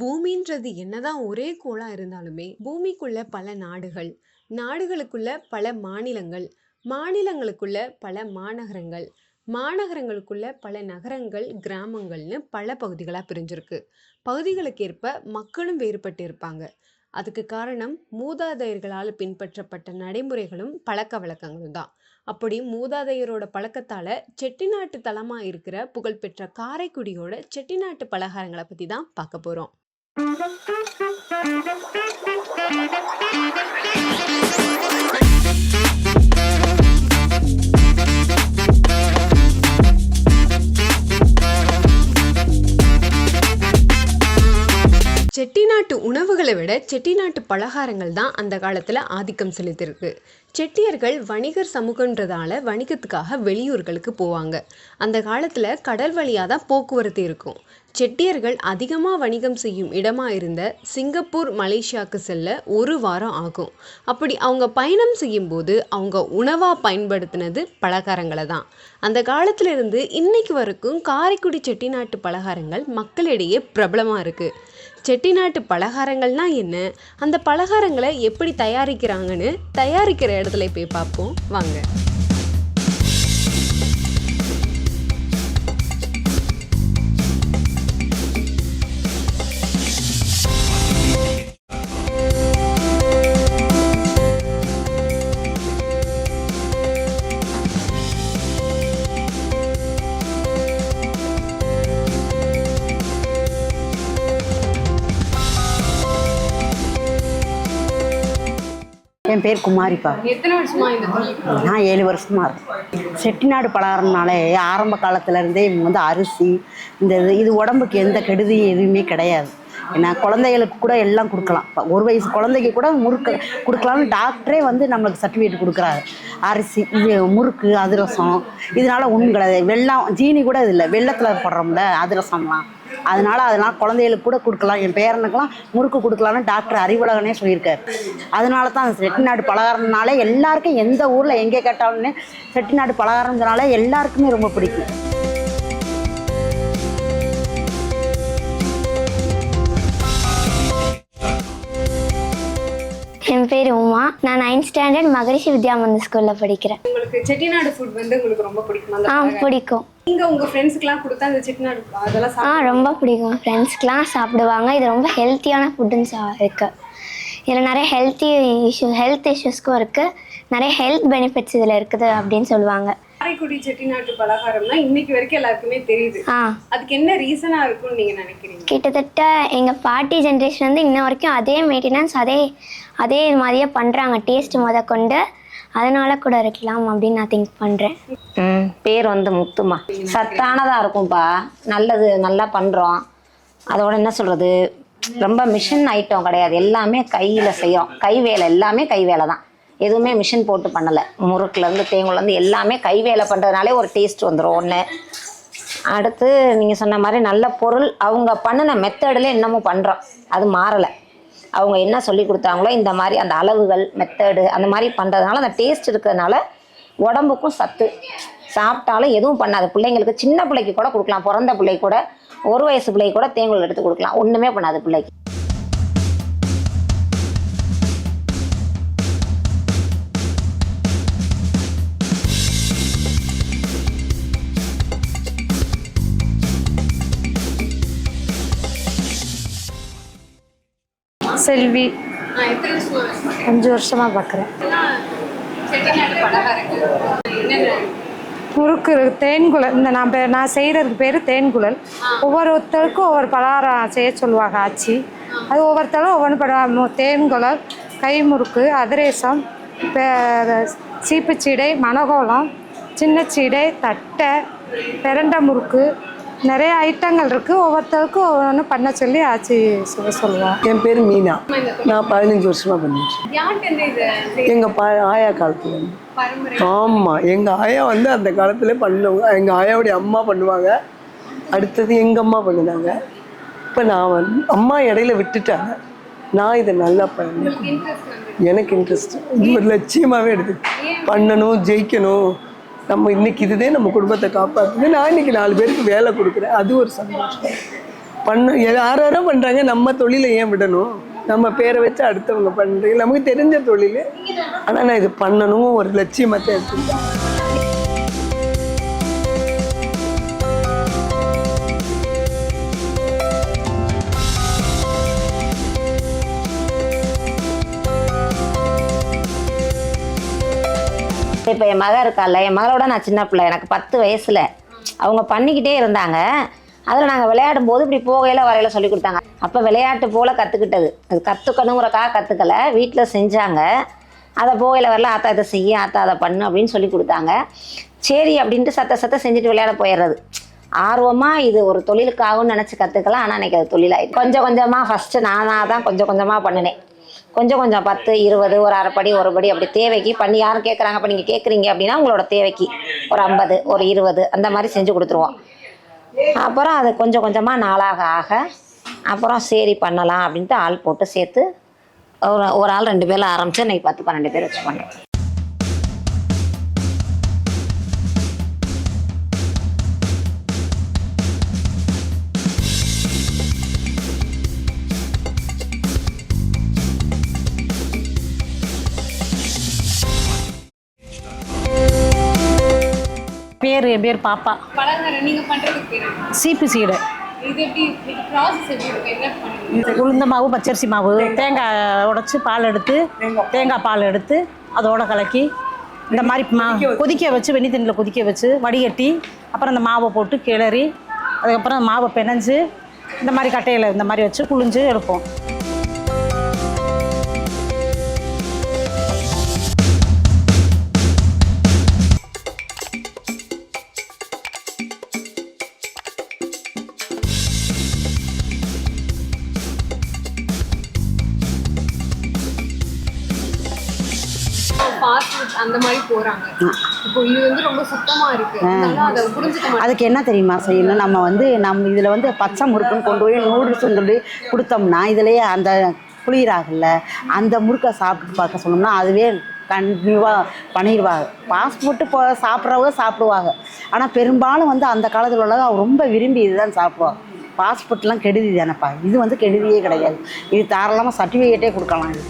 பூமின்றது என்னதான் ஒரே கோளா இருந்தாலுமே பூமிக்குள்ள பல நாடுகள் நாடுகளுக்குள்ள பல மாநிலங்கள் மாநிலங்களுக்குள்ள பல மாநகரங்கள் மாநகரங்களுக்குள்ள பல நகரங்கள் கிராமங்கள்னு பல பகுதிகளாக பிரிஞ்சிருக்கு. பகுதிகளுக்கேற்ப மக்களும் வேறுபட்டு இருப்பாங்க அதுக்கு காரணம் மூதாதையர்களால் பின்பற்றப்பட்ட நடைமுறைகளும் பழக்க வழக்கங்களும் தான் அப்படி மூதாதையரோட பழக்கத்தால் செட்டிநாட்டு தளமாக இருக்கிற புகழ்பெற்ற காரைக்குடியோட செட்டிநாட்டு பலகாரங்களை பற்றி தான் பார்க்க Thank you. செட்டிநாட்டு உணவுகளை விட செட்டிநாட்டு பலகாரங்கள் தான் அந்த காலத்தில் ஆதிக்கம் செலுத்தியிருக்கு. செட்டியர்கள் வணிகர் சமூகன்றதால வணிகத்துக்காக வெளியூர்களுக்கு போவாங்க. அந்த காலத்தில் கடல் வழியாக தான் போக்குவரத்து இருக்கும். செட்டியர்கள் அதிகமாக வணிகம் செய்யும் இடமா இருந்த சிங்கப்பூர் மலேசியாவுக்கு செல்ல ஒரு வாரம் ஆகும். அப்படி அவங்க பயணம் செய்யும்போது அவங்க உணவாக பயன்படுத்தினது பலகாரங்களை தான். அந்த காலத்திலிருந்து இன்னைக்கு வரைக்கும் காரைக்குடி செட்டிநாட்டு பலகாரங்கள் மக்களிடையே பிரபலமாக இருக்குது செட்டிநாட்டு பலகாரங்கள்னா என்ன? அந்த பலகாரங்களை எப்படி தயாரிக்கிறாங்கன்னு தயாரிக்கிற இடத்துல போய் பார்ப்போம். வாங்க. என் பேர் குமாரிப்பா. எத்தனை வருஷமா இந்த நான் ஏழு வருஷமா செட்டிநாடு பலகாரம்னாலே ஆரம்ப காலத்துல இருந்தே இவங்க வந்து அரிசி இந்த இது இது உடம்புக்கு எந்த கெடுதி எதுவுமே கிடையாது. ஏன்னா குழந்தைகளுக்கு கூட எல்லாம் கொடுக்கலாம். இப்ப ஒரு வயசு குழந்தைக்கு கூட முறுக்கு கொடுக்கலாம்னு டாக்டரே வந்து நம்மளுக்கு சர்டிஃபிகேட் கொடுக்குறாரு. அரிசி இது முறுக்கு அதிரசம். இதனால ஒன்றும் கிடையாது. வெள்ளம் ஜீனி கூட இது இல்லை. வெள்ளத்தில் போடுறோம்ல அதிரசம்லாம். அதனால அதனால் குழந்தைகளுக்கு கூட கொடுக்கலாம். என் பேரனுக்கெல்லாம் முறுக்கு கொடுக்கலாம்னு டாக்டர் அறிவுலகனே சொல்லியிருக்காரு. அதனால தான் செட்டிநாடு பலகாரம்னாலே எல்லாருக்கும் எந்த ஊரில் எங்கே கேட்டாலுமே செட்டிநாடு பலகாரம்னால எல்லாருக்குமே ரொம்ப பிடிக்கும். என் பேர் உமா. நான் நைன்த் ஸ்டாண்டர்ட் மகரிஷி வித்யாமந்த ஸ்கூலில் படிக்கிறேன். உங்களுக்கு செட்டிநாடு ஃபுட் வந்து உங்களுக்கு ரொம்ப பிடிக்குமா ஆ? பிடிக்கும். நீங்க உங்க ஃப்ரெண்ட்ஸ்க்குலாம் கொடுத்தா அந்த செட்டிநாடு அதெல்லாம் ஆ ரொம்ப பிடிக்கும். ஃப்ரெண்ட்ஸ்க்கெலாம் சாப்பிடுவாங்க. இது ரொம்ப ஹெல்த்தியான ஃபுட்டுன்னு இருக்கு. இதில் நிறைய ஹெல்த்தி இஷ்யூ ஹெல்த் இஷ்யூஸ்க்கும் இருக்குது நிறைய ஹெல்த் பெனிஃபிட்ஸ் இதில் இருக்குது அப்படின்னு சொல்லுவாங்க. காரைக்குடி செட்டிநாட்டு பலகாரம்னா இன்னைக்கு வரைக்கும் எல்லாருக்குமே தெரியுது. ஆ. அதுக்கு என்ன ரீசனா இருக்கும்னு நீங்க நினைக்கிறீங்க? கிட்டத்தட்ட எங்கள் பாட்டி ஜென்ரேஷன் வந்து இன்ன வரைக்கும் அதே மெயின்டெனன்ஸ் அதே அதே மாதிரியே பண்ணுறாங்க டேஸ்ட் முத கொண்டு அதனால கூட இருக்கலாம் அப்படின்னு நான் திங்க் பண்ணுறேன் ம் பேர் வந்து முத்துமா சத்தானதாக இருக்கும்ப்பா நல்லது நல்லா பண்ணுறோம் அதோட என்ன சொல்கிறது ரொம்ப மிஷின் ஐட்டம் கிடையாது. எல்லாமே கையில் செய்கிறோம் கை வேலை எல்லாமே கை வேலை தான் எதுவுமே மிஷின் போட்டு பண்ணலை. முறுக்குலேருந்து தேங்குலேருந்து எல்லாமே கை வேலை பண்ணுறதுனாலே ஒரு டேஸ்ட் வந்துடும் ஒன்று அடுத்து நீங்கள் சொன்ன மாதிரி நல்ல பொருள் அவங்க பண்ணின மெத்தடில் இன்னமும் பண்ணுறோம் அது மாறலை. அவங்க என்ன சொல்லி கொடுத்தாங்களோ இந்த மாதிரி அந்த அளவுகள் மெத்தடு அந்த மாதிரி பண்ணுறதுனால அந்த டேஸ்ட் இருக்கிறதுனால உடம்புக்கும் சத்து. சாப்பிட்டாலும் எதுவும் பண்ணாது. பிள்ளைங்களுக்கு சின்ன பிள்ளைக்கு கூட கொடுக்கலாம். பிறந்த பிள்ளைக்கு கூட ஒரு வயசு பிள்ளைக்கு கூட தேங்குழல் எடுத்து கொடுக்கலாம். ஒன்றுமே பண்ணாது பிள்ளைக்கு. செல்வி? அஞ்சு வருஷமா பார்க்குறேன். முறுக்கு தேன்குழல். இந்த நான் நான் செய்கிறதுக்கு பேர் தேன்குழல். ஒவ்வொருத்தருக்கும் ஒவ்வொரு பலகாரம் செய்ய சொல்லுவாங்க ஆச்சி. அது ஒவ்வொருத்தரும் ஒவ்வொன்று பண்ணுவாங்க தேன்குழல் கை முறுக்கு அதிரேசம் சீப்புச்சீடை மணகோலம் சின்ன சீடை தட்டை பிரண்டை முறுக்கு நிறைய ஐட்டங்கள் இருக்குது ஒவ்வொருத்தருக்கும் ஒவ்வொன்று பண்ண சொல்லி ஆச்சி சொல்ல சொல்லுவோம் என் பேர் மீனா. நான் பதினஞ்சு வருஷமா பண்ணிட்டு யார்கிட்ட இருந்து இது எங்க ப ஆயா காலத்துல இருந்து. பரம்பரை ஆமா எங்க ஆயா வந்து அந்த காலத்துல பண்ணுவாங்க. எங்க ஆயாவுடைய அம்மா பண்ணுவாங்க. அடுத்தது எங்க அம்மா பண்ணுனாங்க. இப்ப நான் வந்து அம்மா இடையில விட்டுட்டாங்க. நான் இதை நல்லா பண்ணேன் எனக்கு இன்ட்ரெஸ்ட் இது ஒரு லட்சியமாவே எடுத்து பண்ணணும் ஜெயிக்கணும். நம்ம இன்னைக்கு இதுதே நம்ம குடும்பத்தை காப்பாற்றுது நான் இன்னைக்கு நாலு பேருக்கு வேலை கொடுக்குறேன். அது ஒரு சந்தோஷம். பண்ண யாரோ பண்ணுறாங்க நம்ம தொழிலை ஏன் விடணும்? நம்ம பேரை வச்சு அடுத்தவங்க பண்ணுறீங்க நமக்கு தெரிஞ்ச தொழில். ஆனால் நான் இது பண்ணணும் ஒரு லட்சியமாக தான் இப்போ என் மக இருக்கால என் மகளோட நான் சின்ன பிள்ளை எனக்கு பத்து வயசில். அவங்க பண்ணிக்கிட்டே இருந்தாங்க. அதில் நாங்கள் விளையாடும் போது இப்படி போகையில் வரையில சொல்லி கொடுத்தாங்க. அப்போ விளையாட்டு போல் கற்றுக்கிட்டது அது கற்றுக்கணுங்கிறக்காக கற்றுக்கல வீட்டில் செஞ்சாங்க. அதை போகையில் வரல ஆத்தா இதை செய்ய ஆத்தா அதை பண்ணு அப்படின்னு சொல்லி கொடுத்தாங்க. சரி அப்படின்ட்டு சத்த சத்த செஞ்சுட்டு விளையாட போயிடுறது. ஆர்வமாக இது ஒரு தொழிலுக்காகவும் நினச்சி கற்றுக்கலாம் ஆனால் எனக்கு அது தொழிலாயிடுச்சு. கொஞ்சம் கொஞ்சமாக ஃபஸ்ட்டு நானாக தான் கொஞ்சம் கொஞ்சமாக பண்ணினேன். கொஞ்சம் கொஞ்சம் பத்து இருபது ஒரு அரைப்படி ஒரு படி அப்படி தேவைக்கு. பண்ணி யாரும் கேட்குறாங்க அப்போ நீங்கள் கேட்குறீங்க அப்படின்னா உங்களோட தேவைக்கு. ஒரு ஐம்பது ஒரு இருபது அந்த மாதிரி செஞ்சு கொடுத்துருவோம். அப்புறம் அது கொஞ்சம் கொஞ்சமாக நாளாக ஆக அப்புறம் சரி பண்ணலாம் அப்படின்ட்டு ஆள் போட்டு சேர்த்து ஒரு ஒரு ஆள் ரெண்டு பேரில் ஆரம்பித்து இன்னைக்கு பத்து பன்னெண்டு பேர் வச்சு பண்ணேன் பேர் என் பேர் பாப்பா. பலகாரம் நீங்கள் பண்ணுறதுக்கு பேர் என்ன? சீப்பு சீடை. இது எப்படி ப்ராசஸ் எப்படி இருக்கு? என்ன பண்ணுவீங்க? உளுந்த மாவு பச்சரிசி மாவு. தேங்காய் உடைச்சி பால் எடுத்து தேங்காய். பால் எடுத்து அதோட கலக்கி இந்த மாதிரி மா கொதிக்க வச்சு. வெந்நி தண்ணியில் கொதிக்க வச்சு வடிகட்டி அப்புறம் இந்த மாவை போட்டு கிளறி அதுக்கப்புறம் மாவை பிணைஞ்சு இந்த மாதிரி கட்டையில் இந்த மாதிரி வச்சு புழிஞ்சு எடுப்போம். அந்த மாதிரி போறாங்க. இப்போ இது வந்து ரொம்ப சுத்தமா இருக்கு. அதை புரிஞ்சுக்க அதுக்கு என்ன தெரியுமா செய்யணும்? நம்ம வந்து நம்ம இதில் வந்து பச்சை முறுக்குன்னு கொண்டு போய் நூடுல்ஸ் சொல்லி கொடுத்தோம்னா இதுலேயே அந்த குளிராகல அந்த முறுக்கை சாப்பிட்டு பார்க்க சொன்னோம்னா அதுவே கண்டிப்பாக பண்ணிடுவாங்க. ஃபுட்டு இப்போ சாப்பிட்றவங்க சாப்பிடுவாங்க. ஆனால் பெரும்பாலும் வந்து அந்த காலத்தில் அவங்க ரொம்ப விரும்பி இதுதான் சாப்பிடுவாங்க ஃபாஸ்ட் ஃபுட்லாம் கெடுதி தானேப்பா. இது வந்து கெடுதியே கிடையாது. இது தாராளமாக சர்டிஃபிகேட்டே கொடுக்கலாம். இது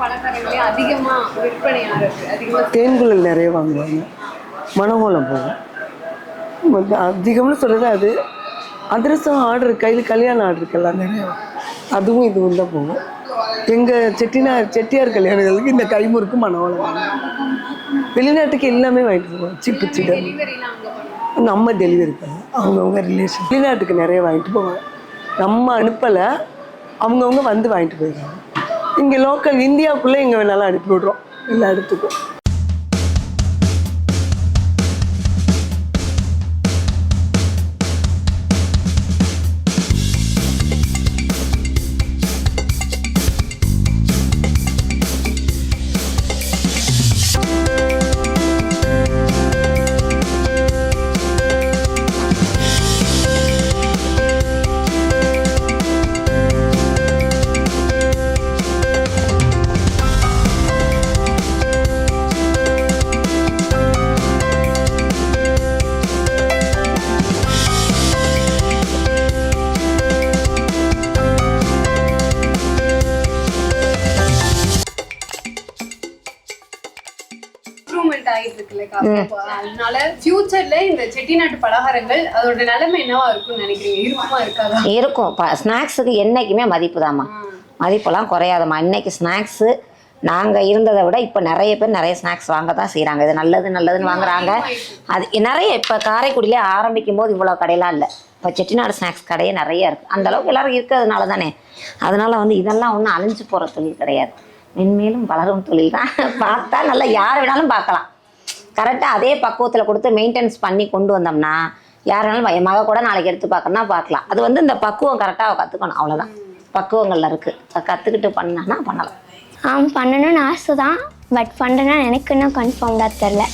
பலகாரங்களே அதிகமா விற்பனை ஆகுது அதிகமா தேன்குழல் நிறைய வாங்குவாங்க. மனகோலம் போகும். அதிகம்னு சொல்கிறது அது. அதிரசம் ஆர்டர் கையில் கல்யாண ஆர்டருக்கெல்லாம் நிறைய அதுவும் இதுவும் தான் போகும். எங்கள் செட்டினார் செட்டியார் கல்யாணங்களுக்கு இந்த கைமுறுக்கு வாங்குவோம் வெளிநாட்டுக்கு எல்லாமே வாங்கிட்டு போவோம் சிப்பு சிடம் நம்ம டெலிவரி பண்ணோம் அவங்கவுங்க ரிலேஷன் வெளிநாட்டுக்கு நிறைய வாங்கிட்டு போவாங்க. நம்ம அனுப்பலை. அவங்கவுங்க வந்து வாங்கிட்டு போயிடுறாங்க இங்கே லோக்கல் இந்தியாவுக்குள்ளே எங்கே வேணாலும் அனுப்பி விடுறோம். எல்லா இடத்துக்கும் ஃபியூச்சர்ல இந்த செட்டிநாட்டு பலகாரங்கள் அதோட நிலைமை என்னவா இருக்கும்னு நினைக்கிறீங்க? இருக்குமா இருக்காதா? இருக்கும். ஸ்நாக்ஸுக்கு என்றைக்குமே மதிப்பு தாம்மா மதிப்பெல்லாம் குறையாதம்மா. இன்னைக்கு ஸ்நாக்ஸு நாங்கள் இருந்ததை விட இப்போ நிறைய பேர் நிறைய ஸ்நாக்ஸ் வாங்க தான் செய்கிறாங்க இது நல்லது நல்லதுன்னு வாங்குறாங்க. அது நிறைய இப்போ காரைக்குடியிலே ஆரம்பிக்கும் போது இவ்வளோ கடையெல்லாம் இல்லை. இப்போ செட்டிநாடு ஸ்நாக்ஸ் கடையே நிறைய இருக்குது அந்த அளவுக்கு எல்லாரும் இருக்கிறதுனால தானே அதனால வந்து இதெல்லாம் ஒன்றும் அழிஞ்சு போகிற தொழில் கிடையாது. மென்மேலும் வளரும் தொழில் தான். பார்த்தா நல்லா யார் வேணாலும் பார்க்கலாம். கரெக்டாக அதே பக்குவத்தில் கொடுத்து மெயின்டெனன்ஸ் பண்ணி கொண்டு வந்தோம்னா யார் வேணாலும் என் மக கூட நாளைக்கு எடுத்து பார்க்கணும்னா பார்க்கலாம். அது வந்து இந்த பக்குவம் கரெக்டாக கற்றுக்கணும் அவ்வளோதான் பக்குவங்களில் இருக்குது கற்றுக்கிட்டு பண்ணான்னா பண்ணலாம். ஆ பண்ணணும்னு ஆசை தான் பட் பண்ணுறேன்னா எனக்கு இன்னும் கன்ஃபார்ம்டாக தெரில